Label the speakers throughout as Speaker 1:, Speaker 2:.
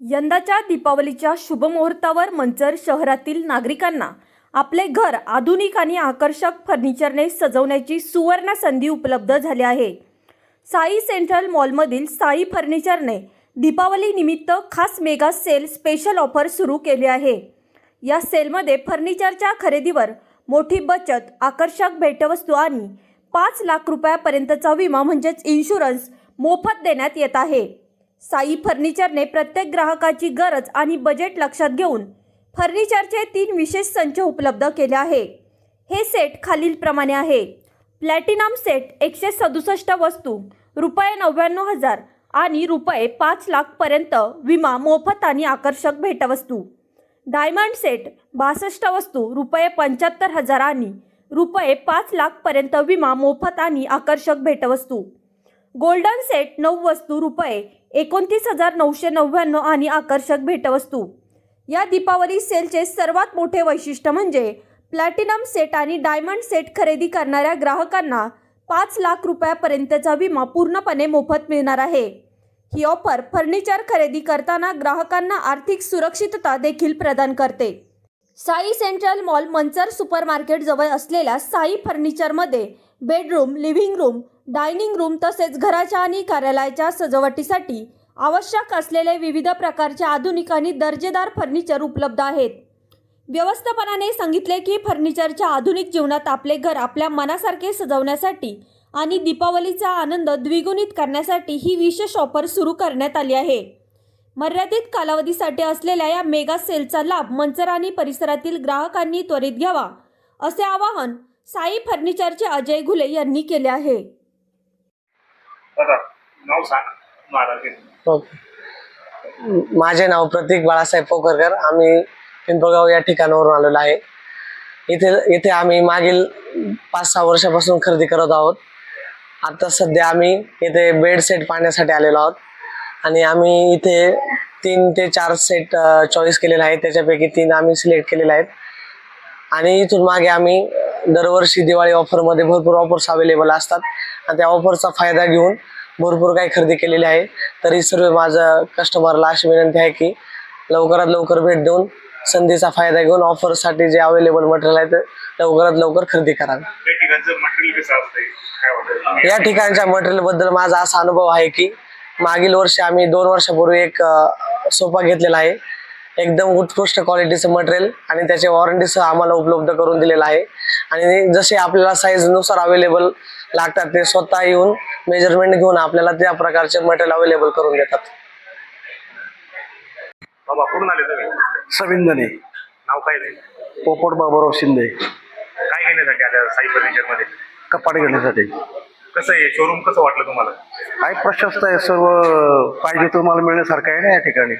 Speaker 1: यंदाच्या दीपावलीच्या शुभमुहूर्तावर मंचर शहरातील नागरिकांना आपले घर आधुनिक आणि आकर्षक फर्निचरने सजवण्याची सुवर्ण संधी उपलब्ध झाली आहे. साई सेंट्रल मॉलमधील साई फर्निचरने दीपावली निमित्त खास मेगा सेल स्पेशल ऑफर सुरू केली आहे. या सेलमध्ये फर्निचरच्या खरेदीवर मोठी बचत आकर्षक भेटवस्तू आणि पाच लाख रुपयापर्यंतचा विमा म्हणजेच इन्शुरन्स मोफत देण्यात येत आहे. साई फर्निचरने प्रत्येक ग्राहकाची गरज आणि बजेट लक्षात घेऊन फर्निचरचे तीन विशेष संच उपलब्ध केले आहे. हे सेट खालीलप्रमाणे आहे. प्लॅटिनम सेट एकशे सदुसष्ट वस्तू रुपये नव्याण्णव हजार आणि रुपये पाच लाखपर्यंत विमा मोफत आणि आकर्षक भेटवस्तू. डायमंड सेट बासष्ट वस्तू रुपये पंच्याहत्तर हजार आणि रुपये पाच लाखपर्यंत विमा मोफत आणि आकर्षक भेटवस्तू. गोल्डन सेट नऊ वस्तू रुपये एकोणतीस हजार नऊशे नव्याण्णव आणि आकर्षक भेटवस्तू. या दीपावली सेलचे सर्वात मोठे वैशिष्ट्य म्हणजे प्लॅटिनम सेट आणि डायमंड सेट खरेदी करणाऱ्या ग्राहकांना पाच लाख रुपयापर्यंतचा विमा पूर्णपणे मोफत मिळणार आहे. ही ऑफर फर्निचर खरेदी करताना ग्राहकांना आर्थिक सुरक्षितता देखील प्रदान करते. Sai central mall Manchar supermarket जवळ असलेल्या Sai फर्निचरमध्ये bedroom living room dining room तसेच घराच्या आणि कार्यालयाच्या सजावटीसाठी आवश्यक असलेले विविध प्रकारचे आधुनिक आणि दर्जेदार फर्निचर उपलब्ध आहेत. व्यवस्थापनाने सांगितले की फर्निचरच्या आधुनिक जीवनात आपले घर आपल्या मनासारखे सजवण्यासाठी आणि दीपावलीचा आनंद द्विगुणित करण्यासाठी ही विशेष ऑफर सुरू करण्यात आली आहे. मर्यादित कालावधीसाठी असलेल्या या मेगा सेलचा लाभ मंचर आणि परिसरातील ग्राहकांनी त्वरित घ्यावा असे आवाहन साई फर्निचरचे अजय घुले यांनी केले आहे.
Speaker 2: नाव सांग. महाराज
Speaker 3: ओके. हो. माझे नाव प्रतीक बाळासाहेब पोकरकर आम्ही पिंपळगाव या ठिकाणावरून आलेलो आहे. इथे इथे आम्ही मागील पाच सहा वर्षापासून खरेदी करत आहोत. आता सध्या आम्ही इथे बेड सेट पाहण्यासाठी आलेलो आहोत. आणि आम्ही इथे तीन ते चार सेट चॉईस केलेले आहेत. त्याच्यापैकी तीन आम्ही सिलेक्ट केलेले आहेत. आणि इथून मागे आम्ही दरवर्षी दिवाळी ऑफरमध्ये भरपूर ऑफर्स अवेलेबल असतात. आणि त्या ऑफरचा फायदा घेऊन भरपूर काही खरेदी केलेली आहे. तरी सर्व माझं कस्टमरला अशी विनंती आहे की लवकरात लवकर भेट देऊन संधीचा फायदा घेऊन ऑफरसाठी जे अवेलेबल मटेरियल आहे ते लवकरात लवकर खरेदी करावे.
Speaker 2: या
Speaker 3: ठिकाणच्या मटेरियलबद्दल माझा असा अनुभव आहे की मागील वर्षी आम्ही दोन वर्षापूर्वी एक सोफा घेतलेला आहे. एकदम उत्कृष्ट क्वालिटीचं मटेरियल आणि त्याच्या वॉरंटीसह आम्हाला उपलब्ध करून दिलेलं आहे. आणि जसे आपल्याला साईजनुसार अवेलेबल लागतात ते स्वतः येऊन मेजरमेंट घेऊन आपल्याला त्या प्रकारचे मटेरियल अवेलेबल करून देतात.
Speaker 2: बाबा कुठून आले तुम्ही?
Speaker 4: सविंदने.
Speaker 2: नाव काय
Speaker 4: पोपट बाबाराव शिंदे.
Speaker 2: काय घेण्यासाठी आल्या साई फर्निचरमध्ये?
Speaker 4: कपाट घेण्यासाठी.
Speaker 2: कसं आहे? शोरूम कसं वाटलं तुम्हाला?
Speaker 4: काय प्रशस्त आहे सर्व पाहिजे तो मला मिळण्यासारखं आहे ना या ठिकाणी?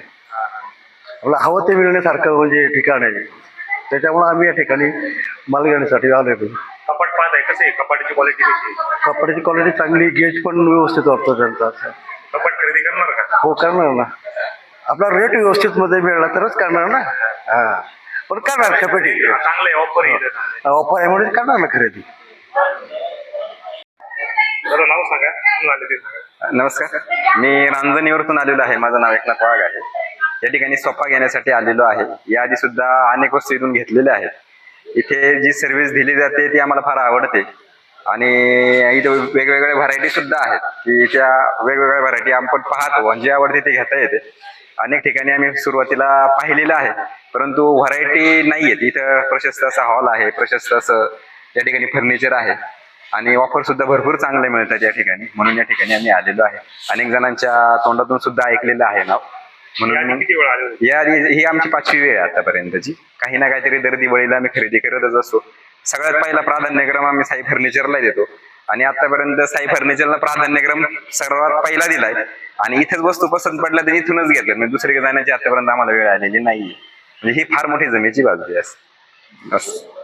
Speaker 4: मला हवं ते मिळण्यासारखं म्हणजे ठिकाण आहे. त्याच्यामुळे आम्ही या ठिकाणी माल घेण्यासाठी आलो होतो
Speaker 2: कपाट पाहत आहे कसं आहे? कपाटाची क्वालिटी कशी आहे?
Speaker 4: कपड्याची क्वालिटी चांगली गेज पण व्यवस्थित वाटतो त्यांचा.
Speaker 2: कपाट खरेदी करणार का?
Speaker 4: हो करणार ना. आपला रेट व्यवस्थित मध्ये मिळाला तरच करणार ना. हा. पण करणार कपडे
Speaker 2: चांगलं आहे ऑफर आहे.
Speaker 4: ऑफर आहे म्हणून करणार ना खरेदी.
Speaker 2: बरं नाव सांगा. कुठून आले ते? सांगा
Speaker 5: नमस्कार. मी रांजणीवरतून आलेलो आहे. माझं नाव एकनाथ वाघ आहे. या ठिकाणी सोफा घेण्यासाठी आलेलो आहे. याआधी सुद्धा अनेक वस्तू इथून घेतलेल्या आहेत. इथे जी सर्व्हिस दिली जाते ती आम्हाला फार आवडते. आणि इथे वेगवेगळ्या व्हरायटी सुद्धा आहेत. की त्या वेगवेगळ्या व्हरायटी आपण पाहतो. आणि जी आवडते ते घेता येते. अनेक ठिकाणी आम्ही सुरुवातीला पाहिलेलं आहे. परंतु व्हरायटी नाही आहेत इथं प्रशस्त असा हॉल आहे. प्रशस्त असं या ठिकाणी फर्निचर आहे. आणि ऑफर सुद्धा भरपूर चांगले मिळतात या ठिकाणी. म्हणून या ठिकाणी आम्ही आलेलो आहे. अनेक जणांच्या तोंडातून सुद्धा ऐकलेलं आहे नाव. म्हणून
Speaker 2: किती वेळ आले होते?
Speaker 5: या आधी ही आमची पाचवी वेळ आहे आतापर्यंतची. काही ना काहीतरी दर दिवाळीला आम्ही खरेदी करतच असतो. सगळ्यात पहिला प्राधान्यक्रम आम्ही साई फर्निचरला देतो. आणि आतापर्यंत साई फर्निचरला प्राधान्यक्रम सर्वात पहिला दिलाय. आणि इथेच वस्तू पसंत पडल्या तर इथूनच घेतलं. म्हणजे दुसरीकडे जाण्याची आतापर्यंत आम्हाला वेळ आलेली नाहीये. म्हणजे ही फार मोठी जमेची बाजू आहे. असं. असं